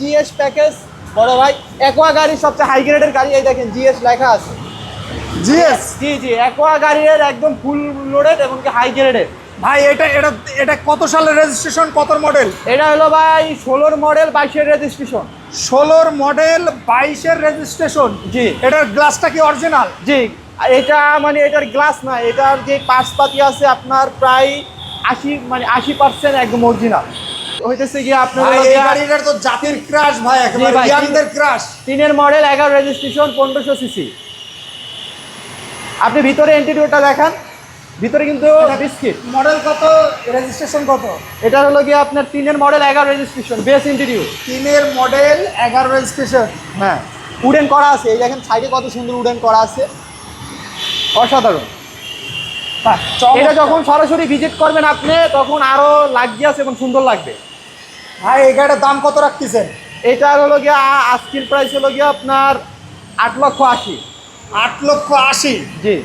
GS package. বড় ভাই aqua গাড়ির সবচেয়ে হাই গ্রেডের গাড়ি এই দেখেন জিএস লেখা আছে। জিএস? জি জি একোয়া গাড়ির একদম ফুল লোডেড এবং কি হাই গ্রেডের ভাই এটা এটা এটা কত সালের রেজিস্ট্রেশন কত মডেল এটা হলো ভাই ষোলোর মডেল বাইশের রেজিস্ট্রেশন ষোলোর মডেল বাইশের রেজিস্ট্রেশন জি। এটার গ্লাসটা কি অরিজিনাল জি এটা মানে এটার গ্লাস না এটার যে পার্টসপাতি আছে আপনার প্রায় আশি মানে আশি পার্সেন্ট একদম অরিজিনাল হইতেছে গিয়ে আপনার এই গাড়িটার তো জাতির ক্রাশ ভাই একেবারে ইয়াংদের ক্রাশ তিনের মডেল এগারো রেজিস্ট্রেশন পনেরোশো সিসি আপনি ভিতরে ইন্টেরিয়রটা দেখান। ভিতরে কিন্তু বিস্কিট মডেল কত? রেজিস্ট্রেশন কত? এটা হলো গিয়ে আপনার তিনের মডেল এগারো রেজিস্ট্রেশন বেস ইন্টেরিয়র তিনের মডেল এগারো রেজিস্ট্রেশন হ্যাঁ উডেন করা আছে। এই দেখেন সাইডে কত সুন্দর উডেন করা আছে। অসাধারণ। এটা যখন সরাসরি ভিজিট করবেন আপনি তখন আরও লাগবে আছে এবং সুন্দর লাগবে। ভাই এই গাড়িটার দাম কত রাখতেছেন? এটা হলো গিয়ে আজকের প্রাইস হলো গিয়ে আপনার আট লক্ষ আশি। আট লক্ষ আশি? জি।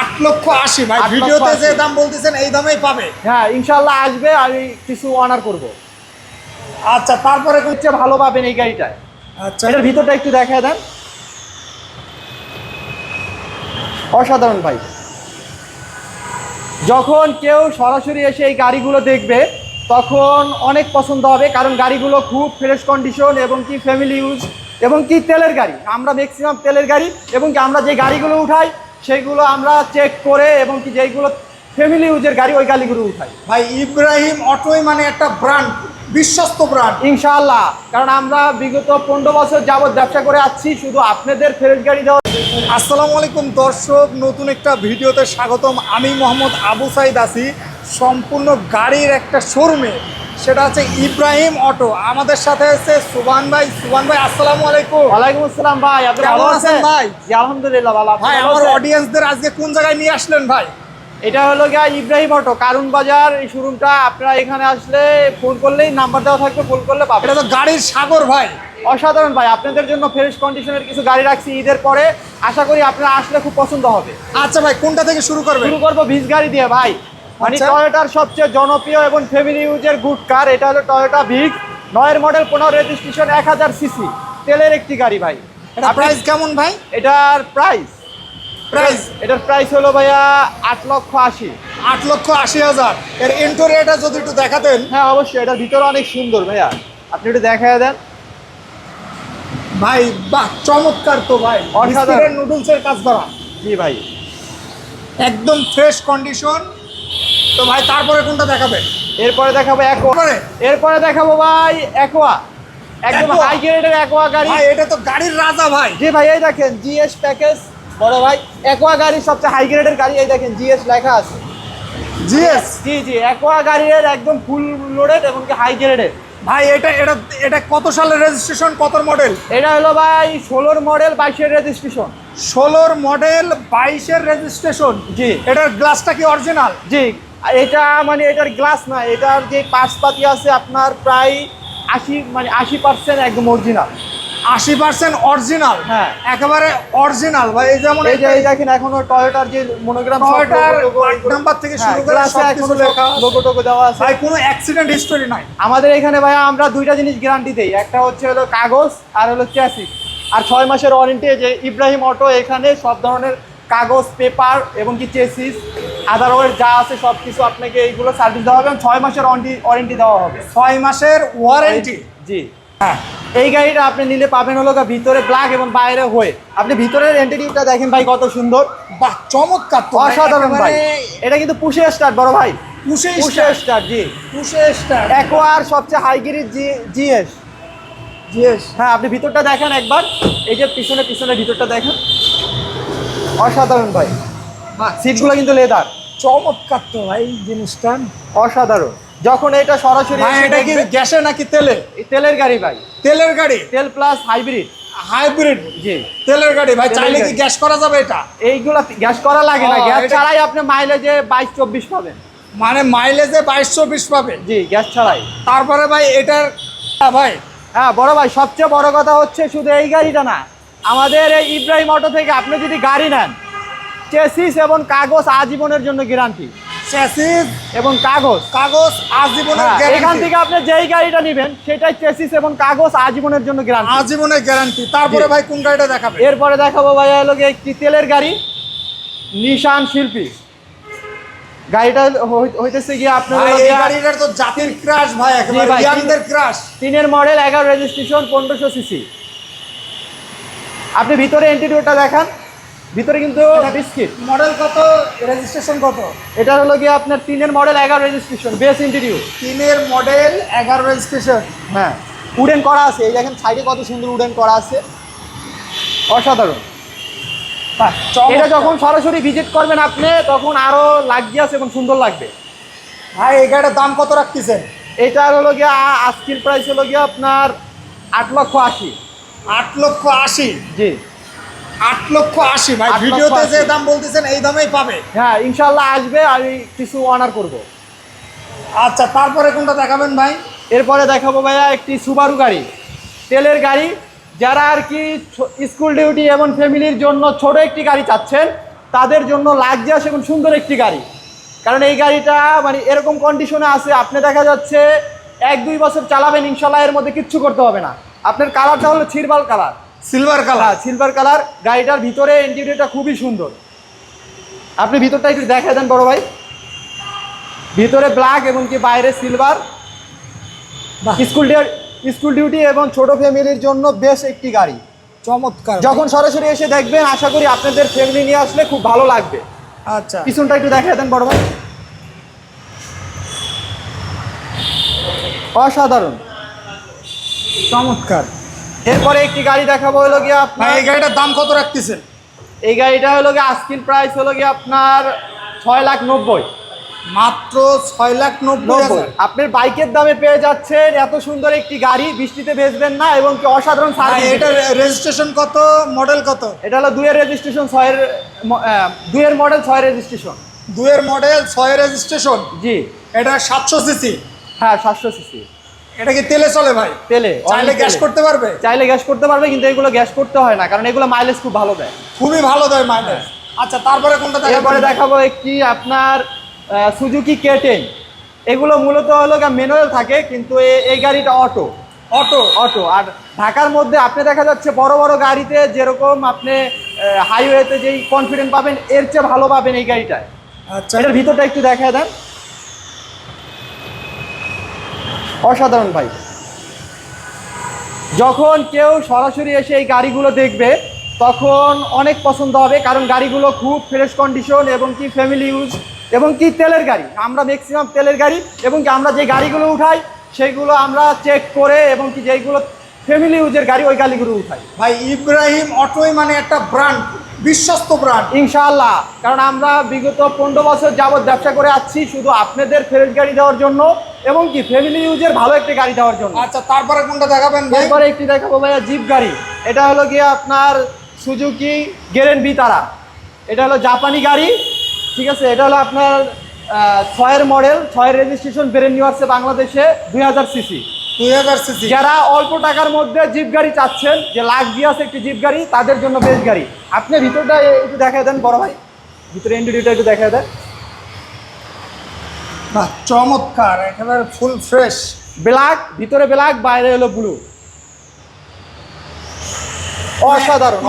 আট লক্ষ আশি ভাই ভিডিওতে যে দাম বলতেছেন এই দামেই পাবে। হ্যাঁ ইনশাল্লাহ আসবে আমি কিছু অনার করব। আচ্ছা তারপরে হচ্ছে ভালো পাবেন এই গাড়িটায়। আচ্ছা। এটার ভিতরটা একটু দেখায় দেন। অসাধারণ ভাই। যখন কেউ সরাসরি এসে এই গাড়িগুলো দেখবে তখন অনেক পছন্দ হবে কারণ গাড়িগুলো খুব ফ্রেশ কন্ডিশন এবং কি ফ্যামিলি ইউজ এবং কি তেলের গাড়ি। আমরা ম্যাক্সিমাম তেলের গাড়ি এবং কি আমরা যে গাড়িগুলো উঠাই সেইগুলো আমরা চেক করে এবং কি যেইগুলো ফ্যামিলি ইউজের গাড়ি ওই গাড়িগুলো উঠাই। ভাই ইব্রাহিম অটোই মানে একটা ব্র্যান্ড বিশ্বস্ত ব্র্যান্ড ইনশাআল্লাহ কারণ আমরা বিগত পনেরো বছর যাবৎ ব্যবসা করে আসছি শুধু আপনাদের ফ্রেশ গাড়ি দেওয়া। আসসালামু আলাইকুম দর্শক নতুন একটা ভিডিওতে স্বাগতম। আমি মোহাম্মদ আবু সাইদ আছি। সম্পূর্ণ গাড়ির একটা শোরুমে সেটা হচ্ছে ইব্রাহিম অটো। আমাদের সাথে আছে সুবান ভাই। সুবান ভাই আসসালামু আলাইকুম। ওয়ালাইকুম আসসালাম ভাই আপনি ভালো আছেন আছেন? ভাই? জি আলহামদুলিল্লাহ ভালো। ভাই আমার অডিয়েন্সদের আজকে কোন জায়গায় নিয়ে আসলেন ভাই? এটা হলো গিয়া ইব্রাহিম অটো কারুন বাজার এই শোরুমটা। আপনারা এখানে আসলে ফোন করলেই নাম্বার দেওয়া থাকবে ফোন করলে পাবেন। এটা তো গাড়ির সাগর ভাই। অসাধারণ ভাই আপনাদের জন্য ফ্রেশ কন্ডিশনের কিছু গাড়ি রাখছি ঈদের পরে। আশা করি আপনারা আসলে খুব পছন্দ হবে। আচ্ছা ভাই কোনটা থেকে শুরু করবেন? শুরু করব ভিজ গাড়ি দিয়ে ভাই। মানে আচ্ছা। টয়োটার সবচেয়ে জনপ্রিয় এবং ফ্যামিলি ইউজের গুড কার এটা হলো টয়োটা ভিগ নয়ের মডেল পনেরো রেজিস্ট্রেশন এক হাজার সিসি। তেলের একটি গাড়ি ভাই। এটা প্রাইস কেমন ভাই? এটার প্রাইস প্রাইস এটার প্রাইস হলো ভাইয়া আট লক্ষ আশি। আট লক্ষ আশি হাজার। এর ইন্টোরিয়াটা যদি একটু দেখাতেন। হ্যাঁ অবশ্যই। এটার ভিতরে অনেক সুন্দর ভাইয়া। আপনি একটু দেখায় দেন। ভাই বাহ চমৎকার তো ভাই। অসাধারণ। নুডলসের কাজ করা। জি ভাই। একদম ফ্রেশ কন্ডিশন তো ভাই তারপরে কোনটা দেখাবেন? এরপরে দেখাবো একোয়া? এরপরে দেখাবো ভাই একোয়া একদম? হাই গ্রেডের একোয়া গাড়ি। ভাই এটা তো গাড়ির রাজা ভাই। জি ভাই এই দেখেন জিএস প্যাকেজ বড় ভাই একোয়া গাড়ি সবচেয়ে হাই গ্রেডের গাড়ি। এই দেখেন জিএস লেখা আছে। জিএস জি জি একোয়া গাড়ির একদম ফুল লোডেড এবং কি হাই গ্রেডের ভাই এটা এটা এটা কত সালের রেজিস্ট্রেশন কত মডেল এটা হলো ভাই ষোলোর মডেল বাইশের রেজিস্ট্রেশন ষোলোর মডেল বাইশের রেজিস্ট্রেশন জি। এটার গ্লাসটা কি অরিজিনাল জি। এটা মানে এটার গ্লাস না এটার যে পার্টসপাতি আছে আপনার প্রায় আশি মানে আশি পার্সেন্ট একদম অরিজিনাল আশি পার্সেন্ট অরিজিনাল হ্যাঁ। একেবারে অরিজিনাল ভাই এই যেমন এই যে দেখেন এখনও টয়োটার যে মনোগ্রাম টয়োটার নাম্বার থেকে শুরু করে সব কিছু লেখা। লোগো টোগো দেওয়া আছে। ভাই কোনো অ্যাক্সিডেন্ট হিস্টোরি নাই। আমাদের এখানে ভাইয়া আমরা দুইটা জিনিস গ্যারান্টি দেই। একটা হচ্ছে হলো কাগজ আর হলো চ্যাসিস আর ছয় মাসের ওয়ারেন্টি যে ইব্রাহিম অটো এখানে সব ধরনের কাগজ পেপার এবং কি চেসিস আদারওয়াইজ যা আছে সব কিছু আপনাকে এইগুলো সার্ভিস দেওয়া হবে এবং ছয় মাসের ওয়ারেন্টি ওয়ারেন্টি দেওয়া হবে। ছয় মাসের ওয়ারেন্টি জি। হ্যাঁ এই গাড়িটা আপনি নিলে পাবেন হলো ভিতরে ব্ল্যাক এবং বাইরে হয়ে। আপনি ভিতরের এন্টিটিভটা দেখেন ভাই কত সুন্দর। বাহ চমৎকার তো অসাধারণ ভাই। এটা কিন্তু পুষে স্টার্ট বড় ভাই। পুষে পুষে স্টার্ট জি। পুষে স্টার একোয়ার সবচেয়ে হাই গিরির জি জিএস জিএস হ্যাঁ আপনি ভিতরটা দেখেন একবার। এই যে পিছনে পিছনে ভিতরটা দেখেন। অসাধারণ ভাই। সিটগুলো কিন্তু লেদার চমৎকার তো ভাই জিনিসটা। অসাধারণ। যখন এটা সরাসরি এটা কি গ্যাসে নাকি তেলে এই তেলের গাড়ি ভাই। তেলের গাড়ি? তেল প্লাস হাইব্রিড হাইব্রিড জি। তেলের গাড়ি ভাই চাইলে কি গ্যাস করা যাবে এটা? এইগুলা গ্যাস করা লাগে না। গ্যাস ছাড়াই আপনি মাইলেজে বাইশ চব্বিশ পাবেন। মানে মাইলেজে বাইশশো বিশ পাবে জি গ্যাস ছাড়াই। তারপরে ভাই এটার আ, ভাই। হ্যাঁ বড় ভাই সবচেয়ে বড় কথা হচ্ছে শুধু এই গাড়িটা না। আমাদের এই ইব্রাহিম অটো থেকে আপনি যদি গাড়ি নেন চেসিস এবং কাগজ আজীবনের জন্য গ্যারান্টি চ্যাসিস এবং কাগজ। কাগজ আজীবনের হ্যাঁ, এখান থেকে আপনি যেই গাড়িটা নেবেন সেটাই চেসিস এবং কাগজ আজীবনের জন্য গ্যারান্টি আজীবনের গ্যারান্টি তারপরে ভাই কোন গাড়িটা দেখাবে এরপরে দেখাবো ভাই হলো একটি তেলের গাড়ি নিশান শিল্পী। গাড়িটা হইতেছে গিয়ে আপনার এই গাড়িটার তো জাতির ক্রাশ ভাই একেবারে ইয়াংদের ক্রাশ তিনের মডেল এগারো রেজিস্ট্রেশন পনেরোশো সিসি আপনি ভিতরে ইন্টেরিয়রটা দেখান। ভিতরে কিন্তু বিস্কিট। মডেল কত? রেজিস্ট্রেশন কত? এটা হলো গিয়ে আপনার তিনের মডেল এগারো রেজিস্ট্রেশন বেস ইন্টেরিয়র তিনের মডেল এগারো রেজিস্ট্রেশন হ্যাঁ উডেন করা আছে। এই দেখেন সাইডে কত সুন্দর উডেন করা আছে। অসাধারণ। এটা যখন সরাসরি ভিজিট করবেন আপনি তখন আরও লাগজিয়াস এবং সুন্দর লাগবে। ভাই এই গাড়িটার দাম কত রাখতেছেন? এটা হলো গিয়ে আজকের প্রাইস হলো গিয়ে আপনার আট লক্ষ আশি। আট লক্ষ আশি? জি। আট লক্ষ আশি ভাই ভিডিওতে যে দাম বলতেছেন এই দামেই পাবে। হ্যাঁ ইনশাল্লাহ আসবে আমি কিছু অনার করব। আচ্ছা তারপরে কোনটা দেখাবেন ভাই? এরপরে দেখাবো ভাইয়া একটি সুবারু গাড়ি। তেলের গাড়ি যারা আর কি স্কুল ডিউটি এবং ফ্যামিলির জন্য ছোট একটি গাড়ি চাচ্ছেন তাদের জন্য লাগজাস এবং সুন্দর একটি গাড়ি। কারণ এই গাড়িটা মানে এরকম কন্ডিশনে আছে আপনি দেখা যাচ্ছে এক দুই বছর চালাবেন ইনশাল্লাহ এর মধ্যে কিচ্ছু করতে হবে না। আপনার কালারটা হলো ছিরবাল colour silver colour silver colour গাড়িটার ভিতরে ইন্টেরিয়রটা খুবই সুন্দর। আপনি ভিতরটা একটু দেখায় দেন বড় ভাই। ভিতরে ব্ল্যাক এবং কি বাইরে সিলভার। স্কুল স্কুল ডিউটি এবং ছোট ফ্যামিলির জন্য বেশ একটি গাড়ি। চমৎকার। যখন সরাসরি এসে দেখবেন আশা করি আপনাদের ফ্যামিলি নিয়ে আসলে খুব ভালো লাগবে। আচ্ছা। পিছনটা একটু দেখায় দেন বড় ভাই। অসাধারণ। চমৎকার। এরপরে একটি গাড়ি দেখাবো হলো গিয়ে আপনার এই গাড়িটার দাম কত রাখতেছেন? এই গাড়িটা হলো গিয়ে আস্কিন প্রাইস হলো গিয়ে আপনার ছয় লাখ নব্বই। মাত্র ছয় লাখ নব্বই আপনার বাইকের দামে পেয়ে যাচ্ছেন এত সুন্দর একটি গাড়ি বৃষ্টিতে বেচবেন না এবং কি অসাধারণ এটা রেজিস্ট্রেশন কত? মডেল কত? এটা হলো দুইয়ের রেজিস্ট্রেশন ছয়ের দুইয়ের মডেল ছয় রেজিস্ট্রেশন দুয়ের মডেল ছয় রেজিস্ট্রেশন জি। এটা সাতশো সিসি? হ্যাঁ সাতশো সিসি। এটা কি তেলে চলে ভাই? তেলে। চাইলে গ্যাস করতে পারবে? চাইলে গ্যাস করতে পারবে কিন্তু এগুলো গ্যাস করতে হয় না কারণ এগুলো মাইলেজ খুব ভালো দেয়। খুবই ভালো দেয় মাইলেজ আচ্ছা তারপরে কোনটা এরপরে দেখাবো একটি আপনার সুজুকি কে টেন এগুলো মূলত হলো ম্যানুয়াল থাকে কিন্তু এই গাড়িটা অটো অটো অটো আর ঢাকার মধ্যে আপনি দেখা যাচ্ছে বড় বড় গাড়িতে যেরকম আপনি হাইওয়েতে যেই কনফিডেন্ট পাবেন এর চেয়ে ভালো পাবেন এই গাড়িটায়। আচ্ছা। এটার ভিতরটা একটু দেখা দেন। অসাধারণ ভাই। যখন কেউ সরাসরি এসে এই গাড়িগুলো দেখবে তখন অনেক পছন্দ হবে কারণ গাড়িগুলো খুব ফ্রেশ কন্ডিশন এবং কি ফ্যামিলি ইউজ এবং কি তেলের গাড়ি। আমরা ম্যাক্সিমাম তেলের গাড়ি এবং কি আমরা যে গাড়িগুলো উঠাই সেইগুলো আমরা চেক করে এবং কি যেইগুলো ফ্যামিলি ইউজের গাড়ি ওই গাড়িগুলো উঠাই। ভাই ইব্রাহিম অটোই মানে একটা ব্র্যান্ড বিশ্বস্ত ব্র্যান্ড ইনশাআল্লাহ কারণ আমরা বিগত পনেরো বছর যাবৎ ব্যবসা করে আসছি শুধু আপনাদের ফ্রেশ গাড়ি দেওয়ার জন্য। এবং কি ফ্যামিলি ইউজের ভালো একটি গাড়ি দেওয়ার জন্য। আচ্ছা তারপরে কোনটা দেখাবেন ভাই? এরপরে একটি দেখাবো ভাইয়া জিপ গাড়ি। এটা হলো গিয়ে আপনার সুজুকি গেরেন বি তারা এটা হলো জাপানি গাড়ি ঠিক আছে? এটা হলো আপনার ছয়ের মডেল ছয়ের রেজিস্ট্রেশন বেড়ে নিয়ে আসছে বাংলাদেশে দুই হাজার সিসি। দুই হাজার সিসি। যারা অল্প টাকার মধ্যে জিপ গাড়ি চাচ্ছেন যে লাখ দিয়াছে একটি জিপ গাড়ি তাদের জন্য বেশ গাড়ি। আপনি ভিতরটা একটু দেখায় দেন বড় ভাই। ভিতরে ইন্টেরিয়রটা একটু দেখায় দেন। বাহ চমৎকার একেবারে ফুল ফ্রেশ ব্ল্যাক ভিতরে ব্ল্যাক বাইরে হলো ব্লু অসাধারণ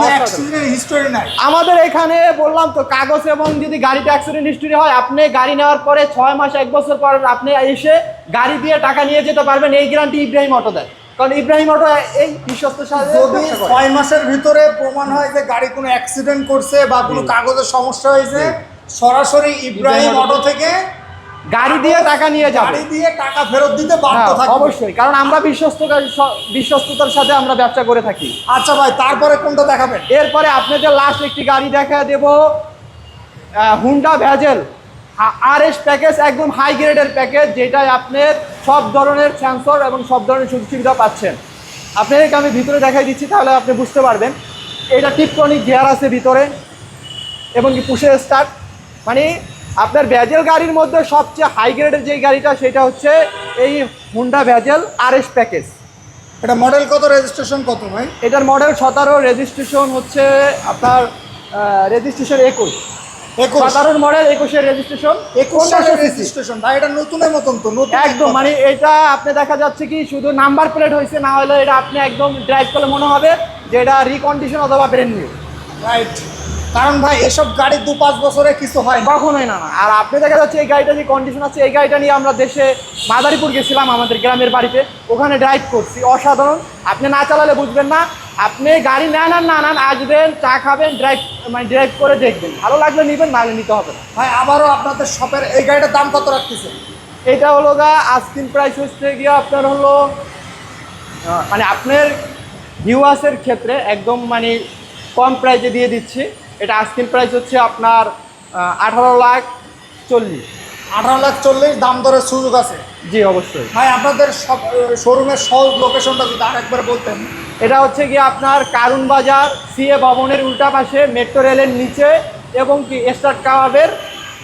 আমাদের এখানে বললাম তো কাগজ এবং যদি গাড়িতে অ্যাক্সিডেন্ট হিস্ট্রি হয় আপনি গাড়ি নেওয়ার পরে ছয় মাস এক বছর পর আপনি এসে গাড়ি দিয়ে টাকা নিয়ে যেতে পারবেন এই গ্যারান্টি ইব্রাহিম অটো দেয়। কারণ ইব্রাহিম অটো এই বিশ্বস্তের সাথে যদি ছয় মাসের ভিতরে প্রমাণ হয় যে গাড়ি কোনো অ্যাক্সিডেন্ট করছে বা কোনো কাগজের সমস্যা হয়েছে সরাসরি ইব্রাহিম অটো থেকে গাড়ি দিয়ে টাকা নিয়ে যাবে। গাড়ি দিয়ে টাকা ফেরত দিতে বাধ্য হ্যাঁ, থাকবে। অবশ্যই কারণ আমরা বিশ্বস্ত বিশ্বস্ততার সাথে আমরা ব্যবসা করে থাকি। আচ্ছা ভাই তারপরে কোনটা দেখাবেন? এরপরে আপনাদের লাস্ট একটি গাড়ি দেখা দেব Honda Vezel R S package একদম হাই গ্রেডের প্যাকেজ যেটায় আপনার সব ধরনের সেন্সর এবং সব ধরনের সুযোগ সুবিধা পাচ্ছেন আপনাদেরকে আমি ভিতরে দেখাই দিচ্ছি তাহলে আপনি বুঝতে পারবেন। এটা টিপটনিক গিয়ার আছে ভিতরে এবং কি পুষে স্টার্ট মানে আপনার ভ্যাজেল গাড়ির মধ্যে সবচেয়ে হাই গ্রেডের যে গাড়িটা সেটা হচ্ছে এই Honda Vezel R S package এটা মডেল কত রেজিস্ট্রেশন কত ভাই? এটার মডেল সতেরো রেজিস্ট্রেশন হচ্ছে আপনার রেজিস্ট্রেশন একুশ। সাধারণ মডেল একুশের রেজিস্ট্রেশন একুশ রেজিস্ট্রেশন ভাই এটা নতুনের মতন তো নতুন একদম মানে এটা আপনি দেখা যাচ্ছে কি শুধু নাম্বার প্লেট হয়েছে না হলে এটা আপনি একদম ড্রাইভ করলে মনে হবে যে এটা রিকন্ডিশন অথবা ব্রেন নিউ রাইট কারণ ভাই এসব গাড়ি দু পাঁচ বছরে কিছু হয় কখনোই না না। আর আপনি দেখা যাচ্ছে এই গাড়িটা যে কন্ডিশন আছে এই গাড়িটা নিয়ে আমরা দেশে মাদারীপুর গেছিলাম আমাদের গ্রামের বাড়িতে ওখানে ড্রাইভ করছি। অসাধারণ। আপনি না চালালে বুঝবেন না আপনি গাড়ি নেন আর না নেন আসবেন চা খাবেন ড্রাইভ মানে ড্রাইভ করে দেখবেন। ভালো লাগলে নেবেন না নিতে হবে না। ভাই আবারও আপনাদের শপের এই গাড়িটার দাম কত রাখতেছে এটা হলো গা আস্কিন প্রাইস হচ্ছে গিয়ে আপনার হলো মানে আপনার ভিউয়ার্সের ক্ষেত্রে একদম মানে কম প্রাইসে দিয়ে দিচ্ছি। এটা আস্কিন প্রাইস হচ্ছে আপনার আঠারো লাখ চল্লিশ। আঠারো লাখ চল্লিশ দাম দরের সুযোগ আছে। জি অবশ্যই। ভাই আপনাদের সব শোরুমের সহজ লোকেশনটা যদি আরেকবার বলতেন। এটা হচ্ছে গিয়ে আপনার কারুন বাজার সিএ ভবনের উল্টা পাশে মেট্রো রেলের নিচে এবং কি স্টার্ট কাবাবের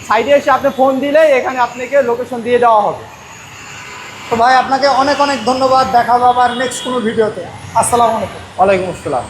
সাইডে এসে আপনি ফোন দিলে এখানে আপনাকে লোকেশন দিয়ে দেওয়া হবে। তো ভাই আপনাকে অনেক অনেক ধন্যবাদ। দেখা হবে আবার নেক্সট কোনো ভিডিওতে আসসালামু আলাইকুম। ওয়ালাইকুম আসসালাম।